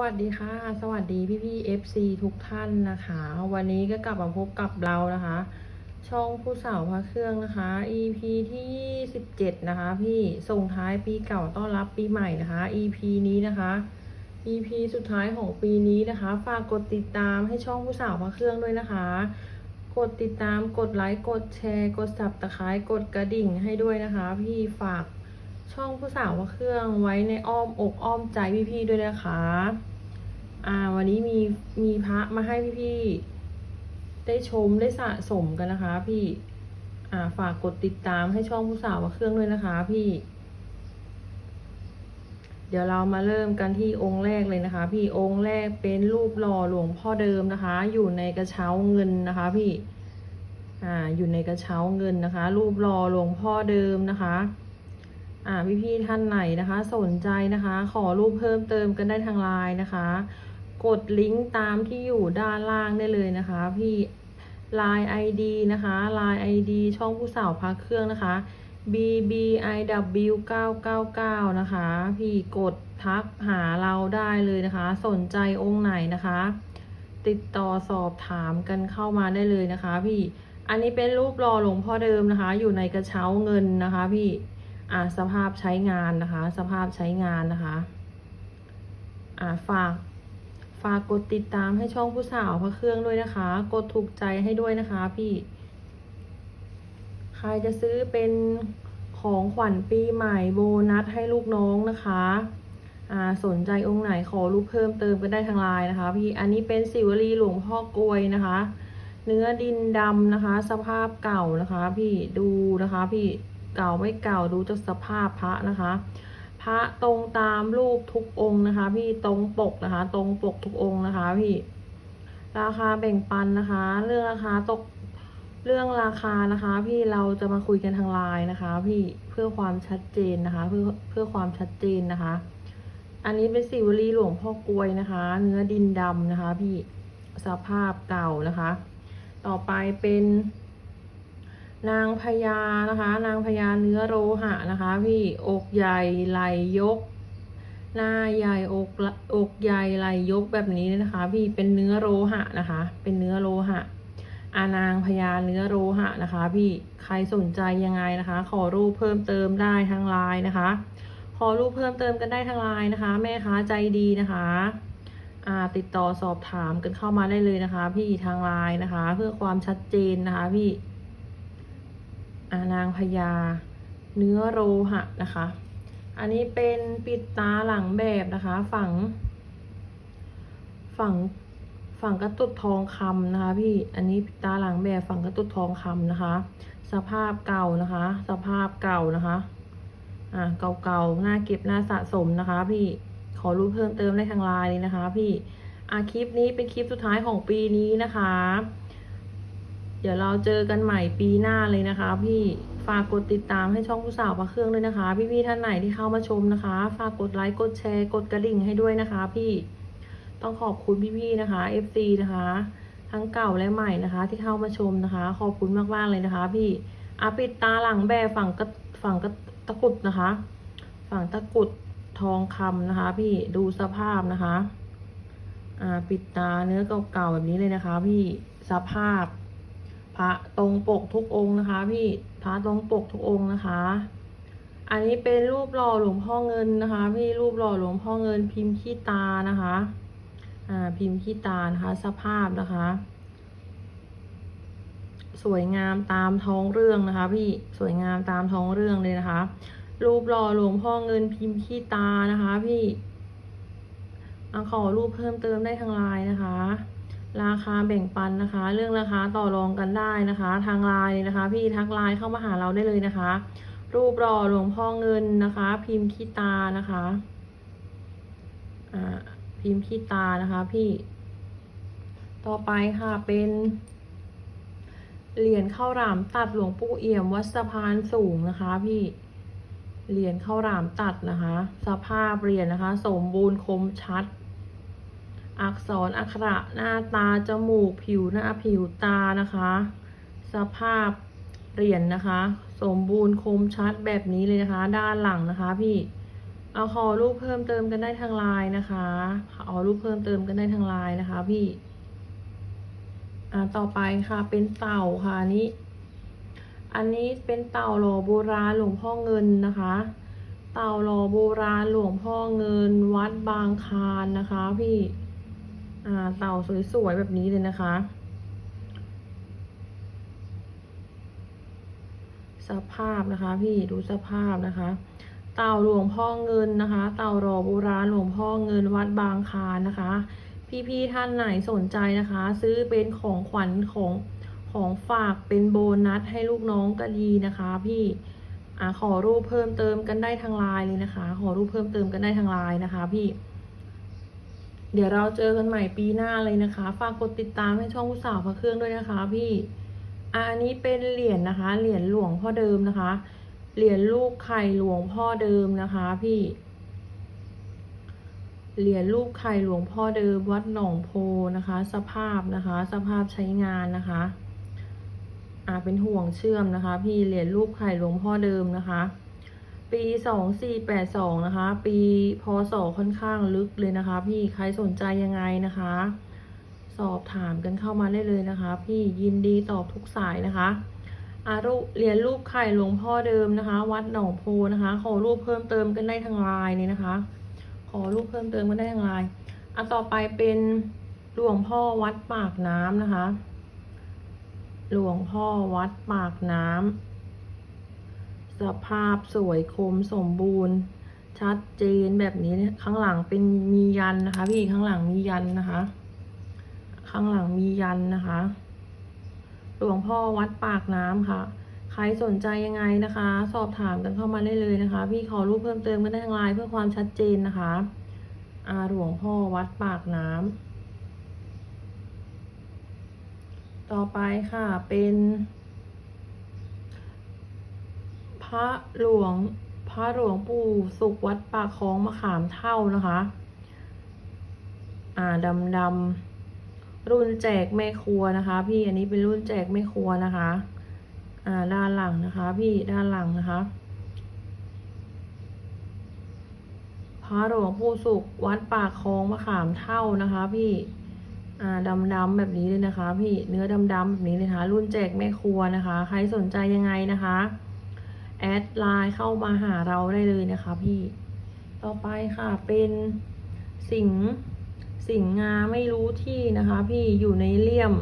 วัสดีค่ะ สวัสดีพี่พี่ FC ทุกท่านนะคะ วันนี้ก็กลับมาพบกับเรานะคะ ช่องผู้สาวพระเครื่องนะคะ EP ที่17นะคะ พี่ส่งท้ายปีเก่าต้อนรับปีใหม่นะคะ EP นี้นะคะ EP สุดท้ายของปีนี้นะคะ ฝากกดติดตามให้ช่องผู้สาวพระเครื่องด้วยนะคะ กดติดตามกดไลค์กดแชร์ กดสับตะไคร้กดกระดิ่งให้ด้วยนะคะ พี่ฝาก ช่องผู้สาวว่าเครื่องไว้ในอ้อมอกอ้อมใจพี่ๆด้วยนะคะ อ่า วันนี้มีมีพระมาให้พี่ๆได้ชมได้สะสมกันนะคะ พี่ อ่าฝากกดติดตามให้ช่องผู้สาวว่าเครื่องด้วยนะคะ พี่ เดี๋ยวเรามาเริ่มกันที่องค์แรกเลยนะคะ พี่องค์แรกเป็นรูปหล่อหลวงพ่อเดิมนะคะ อยู่ในกระเช้าเงินนะคะ พี่ อ่า อยู่ในกระเช้าเงินนะคะ รูปหล่อหลวงพ่อเดิมนะคะ อ่าพี่ๆท่านไหนนะคะ สนใจนะคะ ขอรูปเพิ่มเติมกันได้ทางไลน์นะคะ กดลิงก์ตามที่อยู่ด้านล่างได้เลยนะคะ พี่ Line ID นะคะ Line ID ช่องผู้สาวพักเครื่องนะคะ BBIW 999นะคะ พี่กดทักหาเราได้เลยนะคะ สนใจองค์ไหนนะคะ ติดต่อสอบถามกันเข้ามาได้เลยนะคะ พี่อันนี้เป็นรูปรอหลวงพ่อเดิมนะคะ อยู่ในกระเช้าเงินนะคะ พี่ อ่าสภาพใช้งานนะคะ สภาพใช้งานนะคะอ่าฝากฝากกดติดตามให้ช่องผู้สาวพระเครื่องด้วยนะคะ กดถูกใจให้ด้วยนะคะ พี่ ใครจะซื้อเป็นของขวัญปีใหม่โบนัสให้ลูกน้องนะคะอ่าสนใจองค์ไหนขอรูปเพิ่มเติมก็ได้ทางไลน์นะคะ พี่ อันนี้เป็นสิวลีหลวงพ่อกลวยนะคะ เนื้อดินดำนะคะ สภาพเก่านะคะ พี่ ดูนะคะ พี่ เก่าไม่เก่าดูจากสภาพพระนะคะ พระตรงตามรูปทุกองค์นะคะ พี่ตรงปกนะคะ ตรงปกทุกองค์นะคะพี่ราคาแบ่งปันนะคะ เรื่องราคาตกเรื่องราคานะคะ พี่เราจะมาคุยกันทางไลน์นะคะ พี่เพื่อความชัดเจนนะคะ เพื่อเพื่อความชัดเจนนะคะ อันนี้เป็นสิวลีหลวงพ่อกลวยนะคะ เนื้อดินดำนะคะ พี่สภาพเก่านะคะ ต่อไปเป็น นางพญานะคะ นางพญาเนื้อโลหะนะคะ พี่อกใหญ่ไหลยก หน้าใหญ่อกอกใหญ่ไหลยกแบบนี้นะคะ พี่เป็นเนื้อโลหะนะคะ เป็นเนื้อโลหะอานางพญาเนื้อโลหะนะคะ พี่ใครสนใจยังไงนะคะ ขอรูปเพิ่มเติมได้ทางไลน์นะคะ ขอรูปเพิ่มเติมกันได้ทางไลน์นะคะ แม่ค้าใจดีนะคะอ่าติดต่อสอบถามกันเข้ามาได้เลยนะคะ พี่ทางไลน์นะคะ เพื่อความชัดเจนนะคะ พี่ นางพญา เนื้อโลหะนะคะ อันนี้เป็นปิดตาหลังแบบนะคะ ฝั่งฝั่งฝั่งกระตุดทองคำนะคะ พี่อันนี้ปิดตาหลังแบบฝั่งกระตุดทองคำนะคะ สภาพเก่านะคะ สภาพเก่านะคะอ่าเก่าๆหน้าเก็บหน้าสะสมนะคะ พี่ขอรู้เพิ่มเติมได้ทางไลน์เลยนะคะ พี่อาคลิปนี้เป็นคลิปสุดท้ายของปีนี้นะคะ เดี๋ยวเราเจอกันใหม่ปีหน้าเลยนะคะ พี่ฝากกดติดตามให้ช่องผู้สาวพระเครื่องด้วยนะคะ พี่ๆท่านไหนที่เข้ามาชมนะคะ ฝากกดไลค์กดแชร์กดกระดิ่งให้ด้วยนะคะ พี่ต้องขอบคุณพี่ๆนะคะ FC นะคะ ทั้งเก่าและใหม่นะคะ ที่เข้ามาชมนะคะ ขอบคุณมากๆเลยนะคะ พี่อาปิดตาหลังแบบฝั่งกระฝั่งกระตะกุดนะคะ ฝั่งตะกุดทองคำนะคะ พี่ดูสภาพนะคะ อ่าปิดตาเนื้อเก่าๆแบบนี้เลยนะคะ พี่สภาพ พระตรงปกทุกองค์นะคะ พี่พระตรงปกทุกองค์นะคะ อันนี้เป็นรูปหล่อหลวงพ่อเงินนะคะ พี่รูปหล่อหลวงพ่อเงินพิมพ์ขี้ตานะคะอ่าพิมพ์ขี้ตานะคะ สภาพนะคะ สวยงามตามท้องเรื่องนะคะ พี่สวยงามตามท้องเรื่องเลยนะคะ รูปหล่อหลวงพ่อเงินพิมพ์ขี้ตานะคะ พี่อขอรูปเพิ่มเติมได้ทางไลน์นะคะ ราคาแบ่งปันนะคะ เรื่องราคาต่อรองกันได้นะคะ ทางไลน์นะคะ พี่ทักไลน์เข้ามาหาเราได้เลยนะคะ รูปหล่อหลวงพ่อเงินนะคะ พิมพ์ขี้ตานะคะอ่าพิมพ์ขี้ตานะคะ พี่ ต่อไปค่ะเป็นเหรียญข้าวหลามตัดหลวงปู่เอี่ยม วัดสะพานสูงนะคะ พี่เหรียญข้าวหลามตัดนะคะ สภาพเหรียญนะคะ สมบูรณ์คมชัด อักษรอักขระหน้าตา จมูก ผิวหน้าผิวตานะคะ สภาพเหรียญนะคะ สมบูรณ์คมชัดแบบนี้เลยนะคะ ด้านหลังนะคะ พี่เอาขอรูปเพิ่มเติมกันได้ทางไลน์นะคะเอารูปเพิ่มเติมกันได้ทางไลน์นะคะ พี่ อ่าต่อไปค่ะเป็นเต่าค่ะอันนี้ อันนี้เป็นเต่าหล่อโบราณหลวงพ่อเงินนะคะ เต่าหล่อโบราณหลวงพ่อเงิน วัดบางคานนะคะ พี่ เต่าสวยๆแบบนี้เลยนะคะ สภาพนะคะ พี่ดูสภาพนะคะ เต่าหลวงพ่อเงินนะคะ เต่าหล่อโบราณหลวงพ่อเงินวัดบางคานนะคะ พี่ๆท่านไหนสนใจนะคะ ซื้อเป็นของขวัญของของฝากเป็นโบนัสให้ลูกน้องก็ดีนะคะ พี่อขอรูปเพิ่มเติมกันได้ทางไลน์เลยนะคะ ขอรูปเพิ่มเติมกันได้ทางไลน์นะคะ พี่ เดี๋ยวเราเจอกันใหม่ปีหน้าเลยนะคะ ฝากกดติดตามให้ช่องผู้สาวพระเครื่องด้วยนะคะ พี่อันนี้เป็นเหรียญนะคะ เหรียญหลวงพ่อเดิมนะคะ เหรียญลูกไข่หลวงพ่อเดิมนะคะ พี่ เหรียญรูปไข่หลวงพ่อเดิมวัดหนองโพนะคะ สภาพนะคะ สภาพใช้งานนะคะอ่าเป็นห่วงเชื่อมนะคะ พี่ เหรียญรูปไข่หลวงพ่อเดิมนะคะ ปีสองสี่แปดสองนะคะ ปีพศค่อนข้างลึกเลยนะคะ พี่ใครสนใจยังไงนะคะ สอบถามกันเข้ามาได้เลยนะคะ พี่ยินดีตอบทุกสายนะคะอารูเหรียญรูปไข่หลวงพ่อเดิมนะคะ วัดหนองโพนะคะ ขอรูปเพิ่มเติมกันได้ทางไลน์เลยนะคะ ขอรูปเพิ่มเติมกันได้ทางไลน์อะต่อไปเป็นหลวงพ่อวัดปากน้ำนะคะ หลวงพ่อวัดปากน้ำ สภาพสวยคมสมบูรณ์ ชัดเจนแบบนี้เนี่ยข้างหลังเป็นมียันนะคะ พี่ข้างหลังมียันนะคะ ข้างหลังมียันนะคะหลวงพ่อวัดปากน้ำค่ะ ใครสนใจยังไงนะคะ สอบถามกันเข้ามาได้เลยนะคะ พี่ขอรูปเพิ่มเติมกันได้ทางไลน์เพื่อความชัดเจนนะคะอาหลวงพ่อวัดปากน้ำต่อไปค่ะเป็น ระหลวงพระหลวงปู่สุขวัดปากคลองมะขามเท่านะคะ อ่าดำดำรุ่นแจกแม่ครัวนะคะ พี่อันนี้เป็นรุ่นแจกแม่ครัวนะคะ อ่าด้านหลังนะคะ พี่ด้านหลังนะคะพระหลวงปู่สุขวัดปากคลองมะขามเท่านะคะ พี่อ่าดำๆแบบนี้เลยนะคะ พี่เนื้อดำๆแบบนี้เลยนะคะ รุ่นแจกแม่ครัวนะคะ ใครสนใจยังไงนะคะ แอดไลน์เข้ามาหาเราได้เลยนะคะพี่ ต่อไปค่ะเป็นสิงสิงงาไม่รู้ที่นะคะพี่อยู่ในเลี่ยม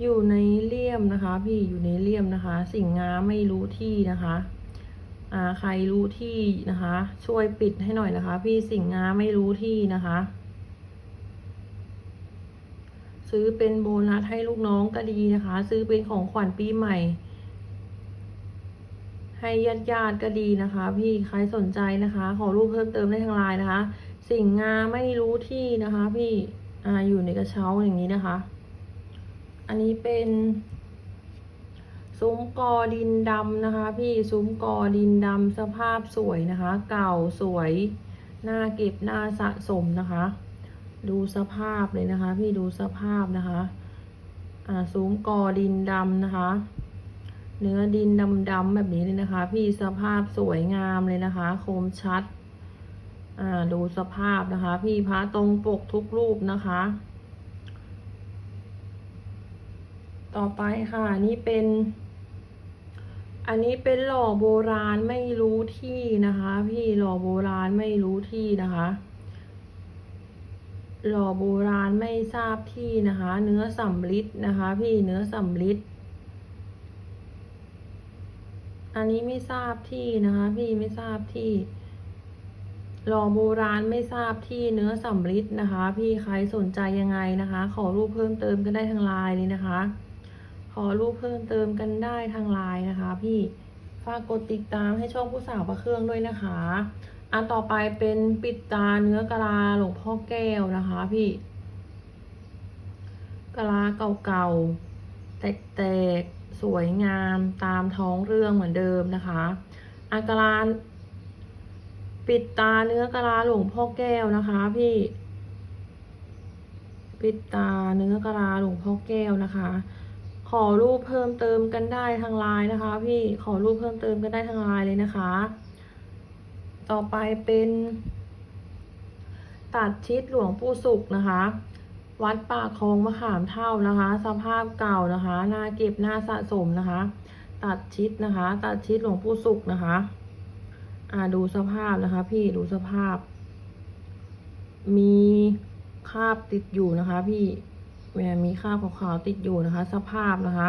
อยู่ในเลี่ยมนะคะ พี่อยู่ในเลี่ยมนะคะ สิงงาไม่รู้ที่นะคะอ่าใครรู้ที่นะคะ ช่วยปิดให้หน่อยนะคะ พี่สิงงาไม่รู้ที่นะคะ ซื้อเป็นโบนัสให้ลูกน้องก็ดีนะคะ ซื้อเป็นของขวัญปีใหม่ ให้ญาติญาติๆก็ดีนะคะ พี่ใครสนใจนะคะ ขอรูปเพิ่มเติมได้ทางไลน์นะคะ สิ่งงาไม่รู้ที่นะคะ พี่อ่าอยู่ในกระเช้าอย่างนี้นะคะ อันนี้เป็นซุ้มกอดินดำนะคะ พี่ซุ้มกอดินดำสภาพสวยนะคะ เก่าสวยน่าเก็บน่าสะสมนะคะ ดูสภาพเลยนะคะ พี่ดูสภาพนะคะ อ่าซุ้มกอดินดำนะคะ เนื้อดินดำๆแบบนี้เลยนะคะ พี่สภาพสวยงามเลยนะคะ คมชัด อ่าดูสภาพนะคะ พี่พระตรงปกทุกรูปนะคะ ต่อไปค่ะนี่เป็นอันนี้เป็นหล่อโบราณไม่รู้ที่นะคะ พี่หล่อโบราณไม่รู้ที่นะคะ หล่อโบราณไม่ทราบที่นะคะ เนื้อสำลิดนะคะ พี่เนื้อสำลิดอันนี้ไม่ทราบที่นะคะ พี่ไม่ทราบที่หล่อโบราณไม่ทราบที่เนื้อสำลิดนะคะ พี่ใครสนใจยังไงนะคะ ขอรูปเพิ่มเติมกันได้ทางไลน์เลยนะคะ ขอรูปเพิ่มเติมกันได้ทางไลน์นะคะ พี่ฝากกดติดตามให้ช่องผู้สาวประเครื่องด้วยนะคะ อันต่อไปเป็นปิดตาเนื้อกะลาหลวงพ่อแก้วนะคะพี่กะลาเก่าๆ แตกๆ สวยงามตามท้องเรื่องเหมือนเดิมนะคะอันกะลาปิดตาเนื้อกะลาหลวงพ่อแก้วนะคะ พี่ ปิดตาเนื้อกะลาหลวงพ่อแก้วนะคะ ขอรูปเพิ่มเติมกันได้ทางไลน์นะคะ พี่ขอรูปเพิ่มเติมกันได้ทางไลน์เลยนะคะ ต่อไปเป็นตัดชิดหลวงปู่สุขนะคะ วัดป่าคลองมะขามเท่านะคะ สภาพเก่านะคะน่าเก็บน่าสะสมนะคะ ตัดชิดนะคะ ตัดชิดหลวงปู่สุขนะคะอ่าดูสภาพนะคะ พี่ดูสภาพ มีคราบติดอยู่นะคะ พี่มีคราบขาวๆติดอยู่นะคะ สภาพนะคะ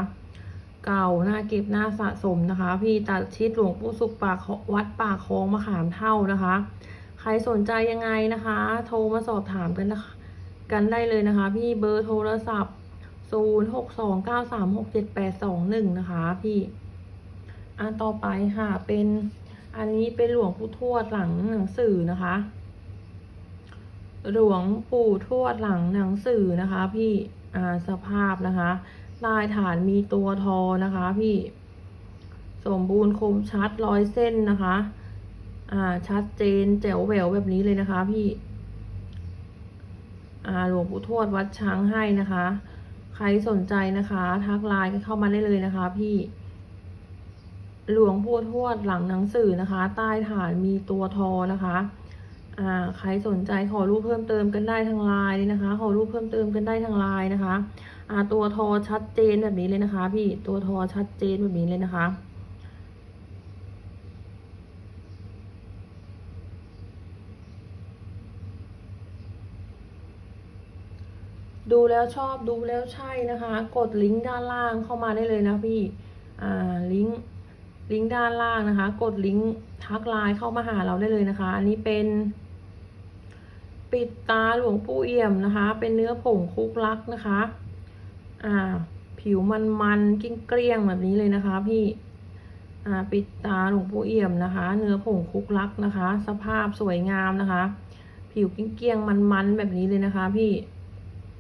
เก่าน่าเก็บน่าสะสมนะคะ พี่ตัดชิดหลวงปู่สุขปากวัดป่าคลองมะขามเท่านะคะ ใครสนใจยังไงนะคะ โทรมาสอบถามกันนะคะกันได้เลยนะคะ พี่เบอร์โทรศัพท์ 0 6 2 9 3 6 7 8 2 1 นะคะ พี่ อันต่อไปค่ะ เป็นอันนี้เป็นหลวงปู่ทวดหลังหนังสือนะคะ หลวงปู่ทวดหลังหนังสือนะคะ พี่อ่าสภาพนะคะ ลายฐานมีตัวทอนะคะ พี่ สมบูรณ์คมชัดร้อยเส้นนะคะ อ่า ชัดเจนแจ๋วแหววแบบนี้เลยนะคะ พี่ อ่าหลวงปู่ทวดวัดช้างให้นะคะ ใครสนใจนะคะ ทักไลน์กันเข้ามาได้เลยนะคะ พี่หลวงปู่ทวดหลังหนังสือนะคะ ใต้ฐานมีตัวทอนะคะ อ่า ใครสนใจขอรูปเพิ่มเติมกันได้ทางไลน์นะคะ ขอรูปเพิ่มเติมกันได้ทางไลน์นะคะ อ่าตัวทอชัดเจนแบบนี้เลยนะคะ พี่ตัวทอชัดเจนแบบนี้เลยนะคะ ดูแล้วชอบดูแล้วใช่นะคะ กดลิงก์ด้านล่างเข้ามาได้เลยนะพี่อ่าลิงก์ลิงก์ด้านล่างนะคะ กดลิงก์ทักไลน์เข้ามาหาเราได้เลยนะคะ อันนี้เป็นปิดตาหลวงปู่เอี่ยมนะคะ เป็นเนื้อผงคุกลักนะคะ อ่า ผิวมันมันกิ้งเกลี้ยงแบบนี้เลยนะคะ พี่ อ่า ปิดตาหลวงปู่เอี่ยมนะคะ เนื้อผงคุกลักนะคะ สภาพสวยงามนะคะ ผิวกิ้งเกลี้ยงมันๆแบบนี้เลยนะคะ พี่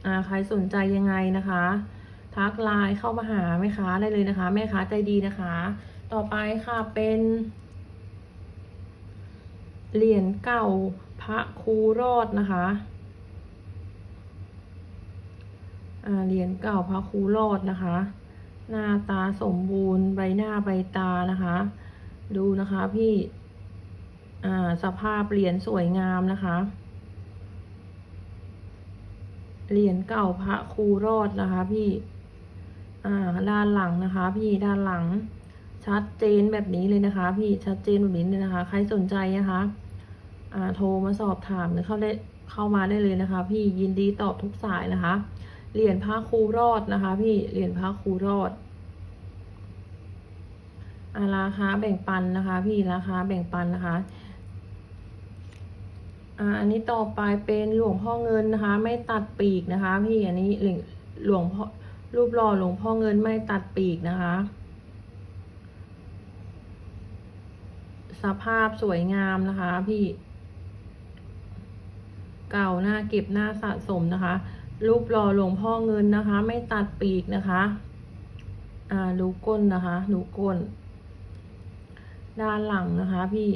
อ่า ใครสนใจยังไงนะคะ ทักไลน์เข้ามาหาแม่ค้าได้เลยนะคะ แม่ค้าใจดีนะคะ ต่อไปค่ะเป็นเหรียญเก่าพระครูรอดนะคะ อ่า เหรียญเก่าพระครูรอดนะคะ หน้าตาสมบูรณ์ใบหน้าใบตานะคะ ดูนะคะพี่สภาพเหรียญสวยงามนะคะ เหรียญเก่าพระครูรอดนะคะ พี่ด้านหลังนะคะ พี่ด้านหลังชัดเจนแบบนี้เลยนะคะ พี่ชัดเจนแบบนี้เลยนะคะ ใครสนใจนะคะโทรมาสอบถามหรือเข้าได้เข้ามาได้เลยนะคะ พี่ยินดีตอบทุกสายนะคะ เหรียญพระครูรอดนะคะ พี่เหรียญพระครูรอดอาราคาแบ่งปันนะคะ พี่ราคาแบ่งปันนะคะอันนี้ต่อไปเป็นหลวงพ่อเงินนะคะ ไม่ตัดปีกนะคะ พี่อันนี้หลวงหลวงพ่อรูปหล่อหลวงพ่อเงินไม่ตัดปีกนะคะ สภาพสวยงามนะคะ พี่ เก่าหน้าเก็บหน้าสะสมนะคะ รูปหล่อหลวงพ่อเงินนะคะ ไม่ตัดปีกนะคะ อ่าดูก้นนะคะดูก้น ด้านหลังนะคะ พี่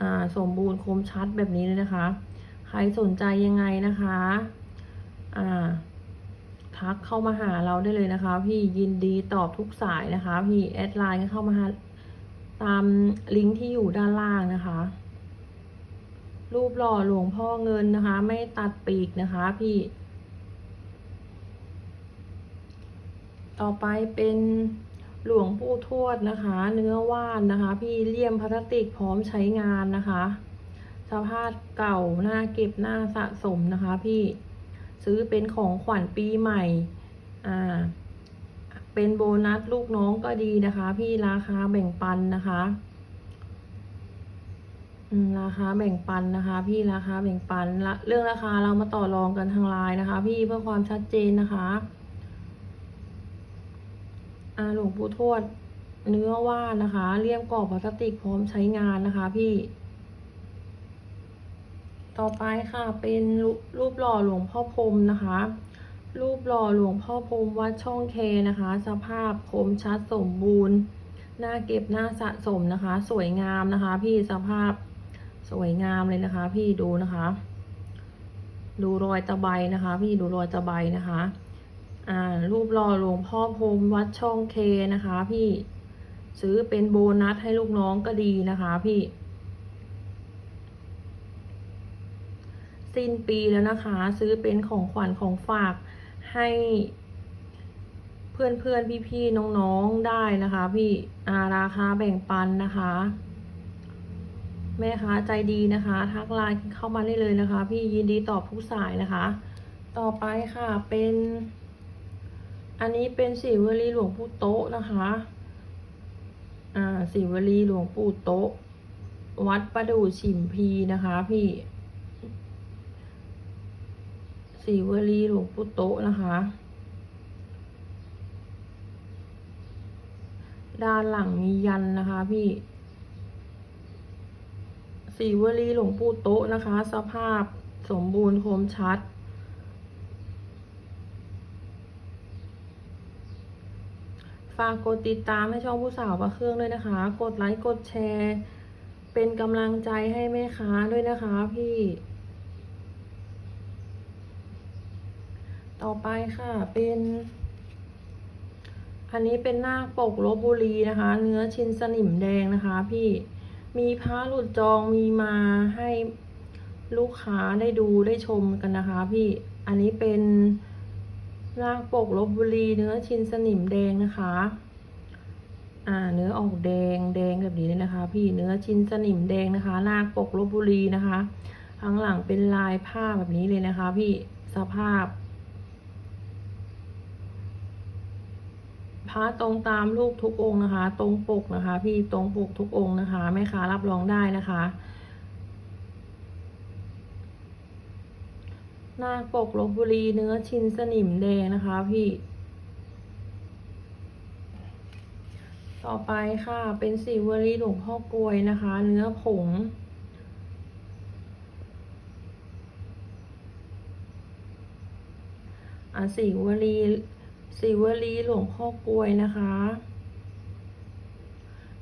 อ่าสมบูรณ์คมชัดแบบนี้เลยนะคะ ใครสนใจยังไงนะคะ อ่า ทักเข้ามาหาเราได้เลยนะคะ พี่ยินดีตอบทุกสายนะคะ พี่แอดไลน์เข้ามาหาตามลิงก์ที่อยู่ด้านล่างนะคะรูปหล่อหลวงพ่อเงินนะคะ ไม่ตัดปีกนะคะ พี่ ต่อไปเป็นหลวงปู่ทวดนะคะ เนื้อว่านนะคะ พี่เลี่ยมพลาสติกพร้อมใช้งานนะคะ สภาพเก่าหน้าเก็บหน้าสะสมนะคะ พี่ซื้อเป็นของขวัญปีใหม่ อ่า เป็นโบนัสลูกน้องก็ดีนะคะ พี่ราคาแบ่งปันนะคะอืมราคาแบ่งปันนะคะ พี่ราคาแบ่งปันเรื่องราคาเรามาต่อรองกันทางไลน์นะคะ พี่เพื่อความชัดเจนนะคะ หลวงปู่ทวดเนื้อว่านนะคะเลี่ยมกรอบพลาสติกพร้อมใช้งานนะคะพี่ ต่อไปค่ะเป็นรูปหล่อหลวงพ่อพรมนะคะ รูปหล่อหลวงพ่อพรมวัดช่องเคนะคะ สภาพคมชัดสมบูรณ์หน้าเก็บหน้าสะสมนะคะ สวยงามนะคะ พี่สภาพสวยงามเลยนะคะ พี่ดูนะคะ ดูรอยตะไบนะคะ พี่ดูรอยตะไบนะคะ อ่ารูปหล่อหลวงพ่อพรมวัดช่องเคนะคะ พี่ซื้อเป็นโบนัสให้ลูกน้องก็ดีนะคะ พี่ สิ้นปีแล้วนะคะ ซื้อเป็นของขวัญของฝากให้เพื่อนเพื่อนพี่พี่ๆน้องๆได้นะคะ พี่อาราคาแบ่งปันนะคะ แม่ค้าใจดีนะคะ ทักไลน์เข้ามาได้เลยนะคะ พี่ยินดีตอบทุกสายนะคะ ต่อไปค่ะเป็น อันนี้เป็นสีวลีหลวงปู่โต๊ะนะคะ อ่าสีวลีหลวงปู่โต๊ะ วัดประดู่ฉิมพีนะคะพี่สีวลีหลวงปู่โต๊ะนะคะ ด้านหลังมียันนะคะพี่สีวลีหลวงปู่โต๊ะนะคะ สภาพสมบูรณ์คมชัด ฝากกดติดตามให้ช่องผู้สาวประเครื่องด้วยนะคะ กดไลค์กดแชร์ เป็นกำลังใจให้แม่ค้าด้วยนะคะพี่ ต่อไปค่ะ เป็น อันนี้เป็นหน้าปกลบบุรีนะคะ เนื้อชิ้นสนิมแดงนะคะพี่ มีพระหลุดจองมีมาให้ลูกค้าได้ดูได้ชมกันนะคะพี่ อันนี้เป็น หน้าปกลบบุรีเนื้อชิ้นสนิมแดงนะคะ อ่า เนื้อออกแดงแดงแบบนี้เลยนะคะ พี่เนื้อชิ้นสนิมแดงนะคะหน้าปกลบบุรีนะคะข้างหลังเป็นลายผ้าแบบนี้เลยนะคะ พี่สภาพพระตรงตามรูปทุกองค์นะคะ ตรงปกนะคะ พี่ตรงปกทุกองค์นะคะแม่ค้ารับรองได้นะคะ หน้าปกลบบุรีเนื้อชิ้นสนิมแดงนะคะพี่ ต่อไปค่ะ เป็นสีวลีหลวงพ่อกลวยนะคะ เนื้อผงอ่าสีวลีสีวลีหลวงพ่อกลวยนะคะ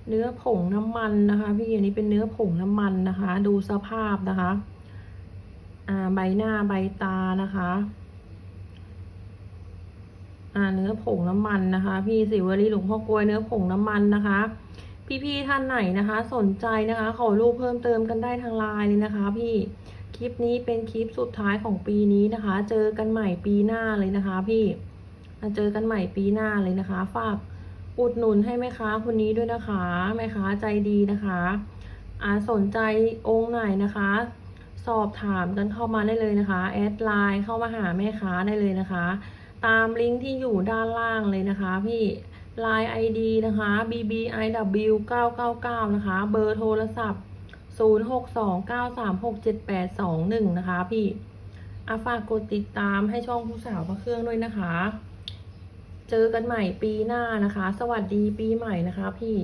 เนื้อผงน้ำมันนะคะ พี่อันนี้เป็นเนื้อผงน้ำมันนะคะ ดูสภาพนะคะ ใบหน้าใบตานะคะเนื้อผงน้ำมันนะคะ พี่สิวลีหลวงพ่อกลวยเนื้อผงน้ำมันนะคะ พี่ๆท่านไหนนะคะ สนใจนะคะ ขอรูปเพิ่มเติมกันได้ทางไลน์เลยนะคะ พี่คลิปนี้เป็นคลิปสุดท้ายของปีนี้นะคะ เจอกันใหม่ปีหน้าเลยนะคะ พี่เจอกันใหม่ปีหน้าเลยนะคะ ฝากอุดหนุนให้แม่ค้าคนนี้ด้วยนะคะแม่ค้าใจดีนะคะ อ่าสนใจองค์ไหนนะคะ สอบถามกันเข้ามาได้เลยนะคะ แอดไลน์เข้ามาหาแม่ค้าได้เลยนะคะ ตามลิงก์ที่อยู่ด้านล่างเลยนะคะ พี่ Line ID นะคะ BBIW 999 นะคะ เบอร์โทรศัพท์ 0629367821 นะคะ พี่อาฝากกดติดตามให้ช่องผู้สาวพระเครื่องด้วยนะคะ เจอกันใหม่ปีหน้านะคะ สวัสดีปีใหม่นะคะพี่